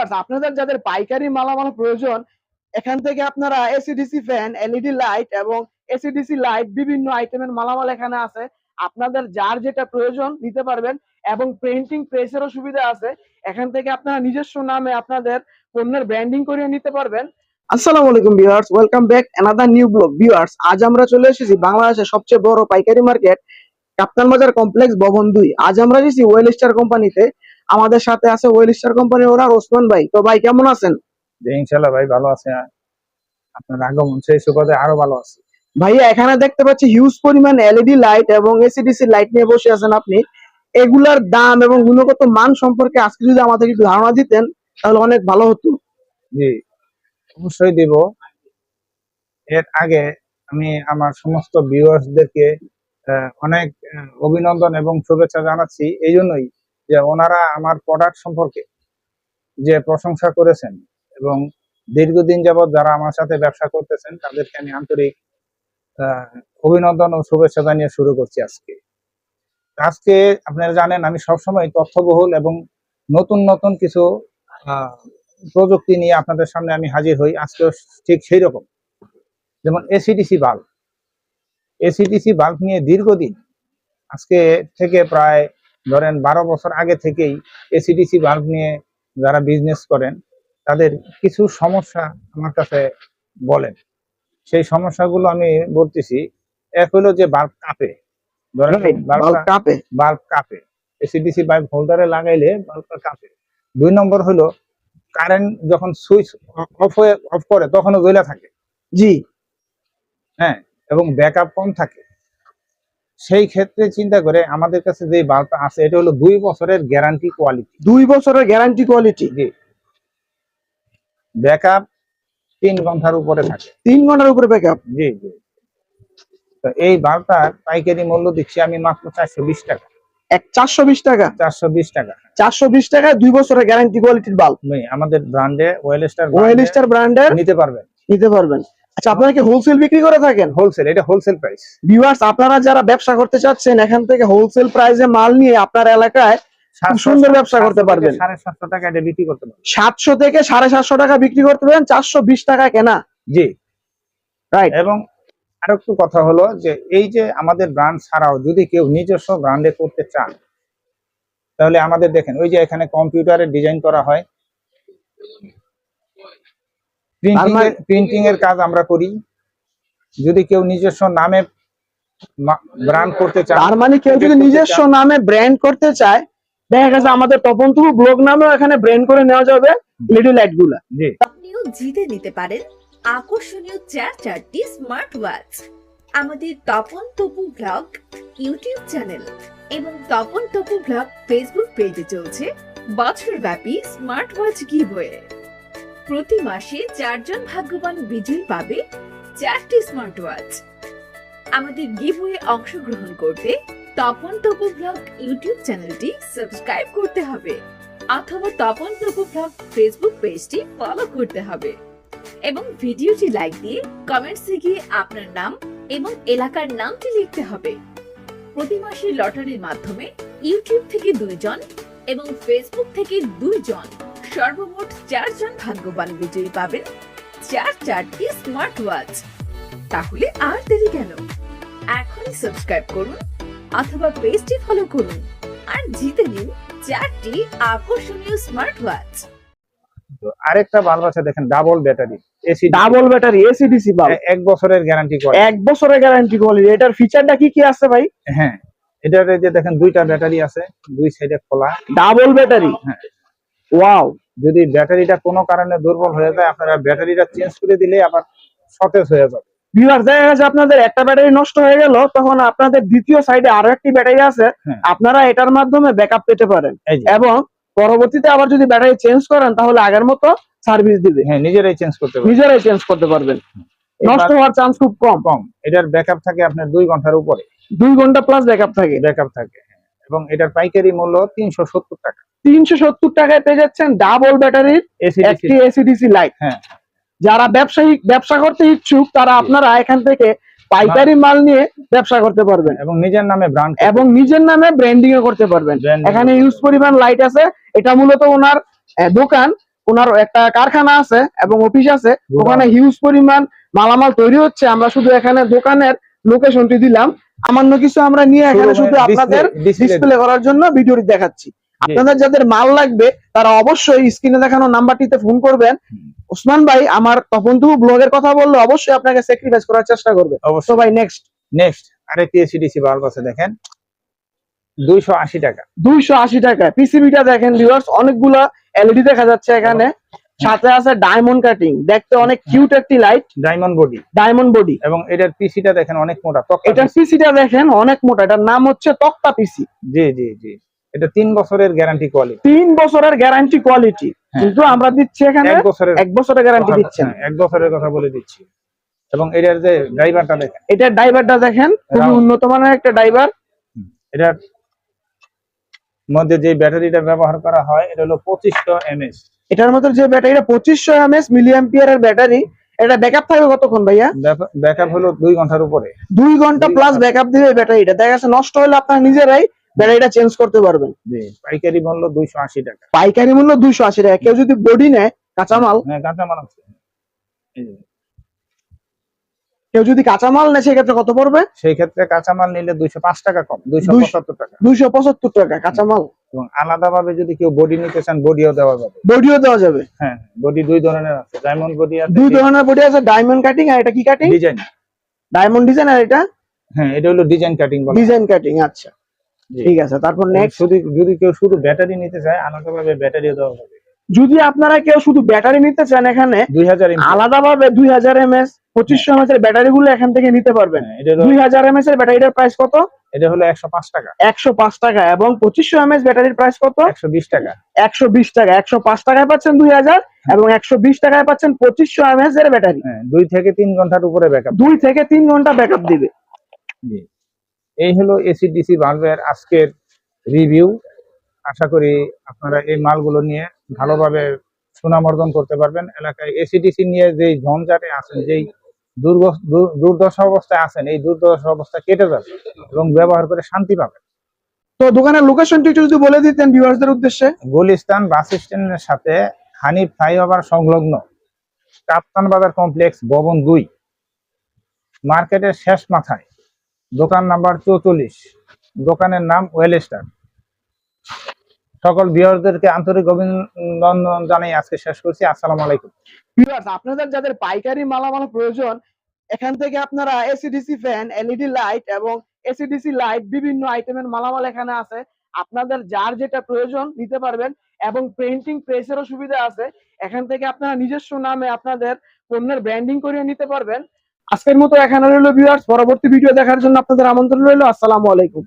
Viewers আপনাদের যাদের পাইকারি মালামাল প্রয়োজন, এখান থেকে আপনারা AC DC fan LED light এবং এসিডিসি লাইট বিভিন্ন আইটেমের মালামাল এখানে আছে। আপনাদের যার যেটা প্রয়োজন নিতে পারবেন এবং প্রিন্টিং প্রেসেরও সুবিধা আছে। এখান থেকে আপনারা নিজস্ব নামে আপনাদের পণ্যের ব্র্যান্ডিং করে নিতে পারবেন। আসসালামু আলাইকুম viewers welcome back another new blog viewers আজ আমরা চলে এসেছি বাংলাদেশের সবচেয়ে বড় পাইকারি মার্কেট কাপ্তান বাজার কমপ্লেক্স ভবন দুই। আজ আমরা এসেছি ওয়েল স্টার কোম্পানিতে আমাদের সাথে আছে ওয়েল স্টার কোম্পানির ওনার ওসমান ভাই। তো ভাই কেমন আছেন? ইনশাল্লাহ ভাই ভালো আছে। আপনার আগমন সেই সুবাদে আরও ভালো আছে। ভাইয়া এখানে দেখতে পাচ্ছি হিউজ পরিমাণ এলইডি লাইট এবং এসিডিসি লাইট নিয়ে বসে আছেন আপনি। এগুলার দাম এবং গুণগত মান সম্পর্কে আজকে যদি আমাদের একটু ধারণা দিতেন তাহলে অনেক ভালো হতো। জি অবশ্যই দিব। এর আগে আমি আমার সমস্ত ভিউয়ার্সদেরকে অনেক অভিনন্দন এবং শুভেচ্ছা জানাচ্ছি। এই জন্যই যে ওনারা আমার প্রোডাক্ট সম্পর্কে যে প্রশংসা করেছেন এবং দীর্ঘদিন যাবৎ যারা আমার সাথে ব্যবসা করতেছেন, তাদেরকে আমি আন্তরিক অভিনন্দন ও শুভেচ্ছা জানিয়ে শুরু করছি আজকে। আজকে আপনারা জানেন আমি সবসময় তথ্যবহুল এবং নতুন নতুন কিছু প্রযুক্তি নিয়ে আপনাদের সামনে আমি হাজির হই। আজকে ঠিক সেই রকম যেমন এসিডিসি বাল্ব। এসিডিসি বাল্ব নিয়ে দীর্ঘদিন, আজকে থেকে প্রায় ধরেন বারো বছর আগে থেকেই এসিডিসি বাল্ব নিয়ে যারা বিজনেস করেন তাদের কিছু সমস্যা আমার কাছে বলেন। সেই সমস্যাগুলো আমি বলতেছি এক হলো যে বাল্ব কাঁপে। ধরেন বাল্বটা কাপে। বাল্ব কাঁপে। এসিডিসি বাল্ব হোল্ডারে লাগাইলে বাল্বটা কাঁপে। দুই নম্বর হলো কারেন্ট যখন সুইচ অফ হয়ে অফ করে তখনও জ্বলে থাকে। জি। হ্যাঁ এবং ব্যাকআপ কম থাকে। সেই ক্ষেত্রে চিন্তা করে আমাদের কাছে যে বাল্বটা আছে এটা হলো দুই বছরের গ্যারান্টি কোয়ালিটি দুই বছরের গ্যারান্টি কোয়ালিটি জি। ব্যাকআপ তিন ঘণ্টার উপরে থাকে। তিন ঘণ্টার উপরে ব্যাকআপ জি জি। তো এই বাল্বটার পাইকারি মূল্য দিচ্ছি আমি মাত্র চারশো বিশ টাকা। এক চারশো বিশ টাকা? চারশো বিশ টাকা। চারশো বিশ টাকায় দুই বছরের গ্যারান্টি কোয়ালিটির বাল্ব। আমাদের ব্র্যান্ডে ব্র্যান্ডের নিতে পারবেন। নিতে পারবেন। আচ্ছা আপনারা কি হোলসেল বিক্রি করে থাকেন? হোলসেল এটা হোলসেল প্রাইস ভিউয়ার্স আপনারা যারা ব্যবসা করতে চাচ্ছেন এখান থেকে হোলসেল প্রাইসে মাল নিয়ে আপনার এলাকায় সুন্দর ব্যবসা করতে পারবেন। সাতশো টাকা এটা বিক্রি করতে পারবেন। সাতশো থেকে সাড়ে সাতশো টাকা বিক্রি করতে পারেন চারশো বিশ টাকা কেনা। জি। রাইট এবং আরও একটু কথা হলো যে এই যে আমাদের ব্র্যান্ড ছাড়াও যদি কেউ নিজস্ব ব্র্যান্ডে করতে চান তাহলে আমাদের দেখেন ওই যে এখানে কম্পিউটারে ডিজাইন করা হয়। প্রিন্টিং মানে- এর কাজ আমরা করি। যদি কেউ নিজস্ব নামে ব্র্যান্ড করতে চায় তার মানে কেউ যদি নিজস্ব নামে ব্র্যান্ড করতে চায় দেখা গেছে আমাদের তপনতুবু ব্লগ নামেও এখানে ব্র্যান্ড করে নেওয়া যাবে লিডি লাইটগুলা। আপনিও জিতে নিতে পারেন আকর্ষণীয় চার চারটি স্মার্ট ওয়াচ আমাদের Tapan Tapu blog YouTube channel এবং তপন তপু ব্লগ ফেসবুক পেজে চলছে বছরব্যাপী স্মার্ট ওয়াচ গিভওয়ে প্রতি মাসে চারজন ভাগ্যবান বিজয়ী পাবে চারটি স্মার্ট ওয়াচ আমাদের গিভওয়ে অংশগ্রহণ করতে তপন তপু ব্লগ ইউটিউব চ্যানেলটি সাবস্ক্রাইব করতে হবে, অথবা তপন তপু ব্লগ ফেসবুক পেজটি ফলো করতে হবে এবং ভিডিওটি লাইক দিয়ে কমেন্টসে গিয়ে আপনার নাম এবং এলাকার নামটি লিখতে হবে। প্রতি মাসে লটারির মাধ্যমে ইউটিউব থেকে দুইজন এবং ফেসবুক থেকে দুইজন সর্বমোট চারজন ভাগ্যবান বিজয়ী পাবেন। চার চারটি স্মার্ট ওয়াচ তাহলে আর দেরি কেন? এখনই সাবস্ক্রাইব করুন অথবা পেজটি ফলো করুন আর জিতে নিন চারটি আকর্ষণীয় স্মার্ট ওয়াচ আরেকটা বাল্ব আছে দেখেন double battery AC double battery AC DC bulb এক বছরের গ্যারান্টি করে এক বছরের গ্যারান্টি কোয়ালিটি এটার ফিচারটা কি কি আছে ভাই? হ্যাঁ এটার এই যে দেখেন দুইটা ব্যাটারি আছে দুই সাইডে খোলা। ডাবল ব্যাটারি হ্যাঁ। ওয়াও যদি ব্যাটারিটা কোনো কারণে দুর্বল হয়ে যায় আপনারা ব্যাটারিটা চেঞ্জ করে দিলে আবার সতেজ হয়ে যাবে। ভিউয়ার দেখা গেছে আপনাদের একটা ব্যাটারি নষ্ট হয়ে গেল তখন আপনাদের দ্বিতীয় সাইডে আরও একটি ব্যাটারি আছে। হ্যাঁ। আপনারা এটার মাধ্যমে ব্যাকআপ পেতে পারেন। এবং পরবর্তীতে আবার যদি ব্যাটারি চেঞ্জ করেন তাহলে আগের মতো সার্ভিস দিবে। হ্যাঁ নিজেরাই চেঞ্জ করতে পারবেন। নিজেরাই চেঞ্জ করতে পারবেন। নষ্ট হওয়ার চান্স খুব কম। কম। এটার ব্যাকআপ থাকে আপনার দুই ঘণ্টার উপরে। দুই ঘণ্টা প্লাস ব্যাকআপ থাকে। ব্যাকআপ থাকে। এবং এটার পাইকারি মূল্য তিনশো সত্তর টাকা। তিনশো সত্তর টাকায় পেয়ে যাচ্ছেন ডাবল ব্যাটারির একটি এসিডিসি লাইট হ্যাঁ। যারা ব্যবসায়িক ব্যবসা করতে ইচ্ছুক তারা আপনারা এখান থেকে পাইকারি মাল নিয়ে ব্যবসা করতে পারবেন। এবং নিজের নামে ব্র্যান্ড এবং নিজের নামে ব্র্যান্ডিং করতে পারবেন। এখানে ইউজ পরিমাণ লাইট আছে। এটা মূলত ওনার দোকান। ওনার একটা কারখানা আছে এবং অফিস আছে। ওখানে হিউজ পরিমাণ মালামাল তৈরি হচ্ছে। আমরা শুধু এখানে দোকানের লোকেশনটি দিলাম। সামান্য কিছু আমরা নিয়ে এখানে শুধু আপনাদের ডিসপ্লে করার জন্য ভিডিওটি দেখাচ্ছি। আপনাদের যাদের মাল লাগবে তারা অবশ্যই স্ক্রিনে দেখানো নাম্বারটিতে ফোন করবেন। ওসমান ভাই আমার তপন তবু ব্লগের কথা বললে অবশ্যই আপনাকে স্যাক্রিফাইস করার চেষ্টা করবে। অবশ্যই। ভাই নেক্সট নেক্সট আরেকটি এসিডিসি বাল্ব আছে দেখেন। দুইশো আশি টাকা। দুইশো আশি টাকা পিসিবিটা দেখেন ভিউয়ার্স অনেকগুলা এলইডি দেখা যাচ্ছে এখানে। সাথে আছে ডায়মন্ড কাটিং দেখতে অনেক কিউট একটি light diamond body diamond body এবং এটার পিসিটা দেখেন অনেক মোটা এটার পিসিটা দেখেন অনেক মোটা। এটার নাম হচ্ছে তক্তা পিসি জি জি জি। এটা তিন বছরের গ্যারান্টি কোয়ালিটি তিন বছরের গ্যারান্টি কোয়ালিটি। কিন্তু আমরা দিচ্ছি এখানে এক বছরের এক বছরের গ্যারান্টি দিচ্ছেন। হ্যাঁ, এক বছরের কথা বলে দিচ্ছি। এবং এটার যে ড্রাইভারটা দেখেন। এটার ড্রাইভারটা দেখেন খুবই উন্নত মানের একটা ড্রাইভার এটার মধ্যে যে ব্যাটারিটা ব্যবহার করা হয় এটা হলো পঁচিশশো এমএস এটার মধ্যে যে ব্যাটারিটা পঁচিশশো এমএস মিলিয়াম্পিয়ারের ব্যাটারি। এটা ব্যাকআপ থাকবে কতক্ষণ ভাইয়া? ব্যাকআপ হলো দুই ঘণ্টার উপরে। দুই ঘণ্টা প্লাস ব্যাকআপ দিবে ব্যাটারিটা। দেখা যাচ্ছে নষ্ট হলে আপনারা নিজেরাই ব্যাটারিটা চেঞ্জ করতে পারবেন। পাইকারি মূল্য দুইশো আশি টাকা। পাইকারি মূল্য দুইশো আশি টাকা। কেউ যদি বডি নেয় কাঁচামাল হ্যাঁ কাঁচামাল আছে। কেউ যদি কাঁচামাল নেয় সেক্ষেত্রে কত পড়বে? সেই ক্ষেত্রে কাঁচামাল নিলে দুইশো পাঁচ টাকা কম দুইশো পঁচাত্তর টাকা। দুইশো পঁচাত্তর টাকা কাঁচামাল। এবং আলাদাভাবে যদি কেউ বডি নিতে চান বডিও দেওয়া যাবে। বডিও দেওয়া যাবে। হ্যাঁ বডি দুই ধরনের আছে। ডায়মন্ড বডি আছে দুই ধরনের বডি আছে ডায়মন্ড কাটিং আর এটা কি কাটিং ডিজাইন ডায়মন্ড ডিজাইন আর এটা? হ্যাঁ এটা হলো ডিজাইন কাটিং ডিজাইন কাটিং আচ্ছা। ঠিক আছে তারপর নেক্সট যদি কেউ শুধু ব্যাটারি নিতে চায় আলাদাভাবে ব্যাটারিও দেওয়া হবে। যদি আপনারা কেউ শুধু ব্যাটারি নিতে চান এখানে দুই হাজার আলাদাভাবে দুই হাজার এমএস পঁচিশশো এমএস এর ব্যাটারি গুলো এখান থেকে নিতে পারবেন। হলো দুই হাজার এমএস এর ব্যাটারিটার প্রাইস কত? এটা হলো একশো পাঁচ টাকা। একশো পাঁচ টাকা এবং পঁচিশশো এমএস ব্যাটারির প্রাইস কত? একশো বিশ টাকা। একশো বিশ টাকা একশো পাঁচ টাকায় পাচ্ছেন দুই হাজার এবং একশো বিশ টাকায় পাচ্ছেন পঁচিশশো এমএস এর ব্যাটারি। হ্যাঁ দুই থেকে তিন ঘণ্টার উপরে ব্যাকআপ দুই থেকে তিন ঘণ্টা ব্যাকআপ দিবে। এই হলো এসিডিসি বাল্বের আজকের রিভিউ আশা করি আপনারা এই মালগুলো নিয়ে ভালোভাবে সুনাম অর্জন করতে পারবেন। এলাকায় এসিডিসি নিয়ে যেই ঝঞ্ঝাটে আছেন যেই দুর্দশা অবস্থায় আছেন এই দুর্দশা অবস্থা কেটে যাবে এবং ব্যবহার করে শান্তি পাবেন। তো দোকানের লোকেশনটি একটু যদি বলে দিতেন ভিউয়ার্সদের উদ্দেশ্যে। গুলিস্তান বাস স্ট্যান্ডের সাথে হানি ফ্লাইওভার সংলগ্ন কাপ্তান বাজার কমপ্লেক্স ভবন দুই। মার্কেটের শেষ মাথায় দোকান নাম্বার চৌচল্লিশ। দোকানের নাম ওয়েল স্টার সকল বিয়ারদেরকে আন্তরিক অভিনন্দন জানাই, আজকে শেষ করছি, আসসালামু আলাইকুম। ভিউয়ার্স, আপনাদের যাদের পাইকারি মালামাল প্রয়োজন, এখান থেকে আপনারা AC DC fan LED light এবং এসিডিসি লাইট বিভিন্ন আইটেমের মালামাল এখানে আছে। আপনাদের যার যেটা প্রয়োজন নিতে পারবেন এবং প্রিন্টিং প্রেসেরও সুবিধা আছে। এখান থেকে আপনারা নিজস্ব নামে আপনাদের পণ্যের ব্র্যান্ডিং করিয়ে নিতে পারবেন। আজকের মতো এখানে রইল ভিউয়ার্স পরবর্তী ভিডিও দেখার জন্য আপনাদের আমন্ত্রণ রইল। আসসালামু আলাইকুম।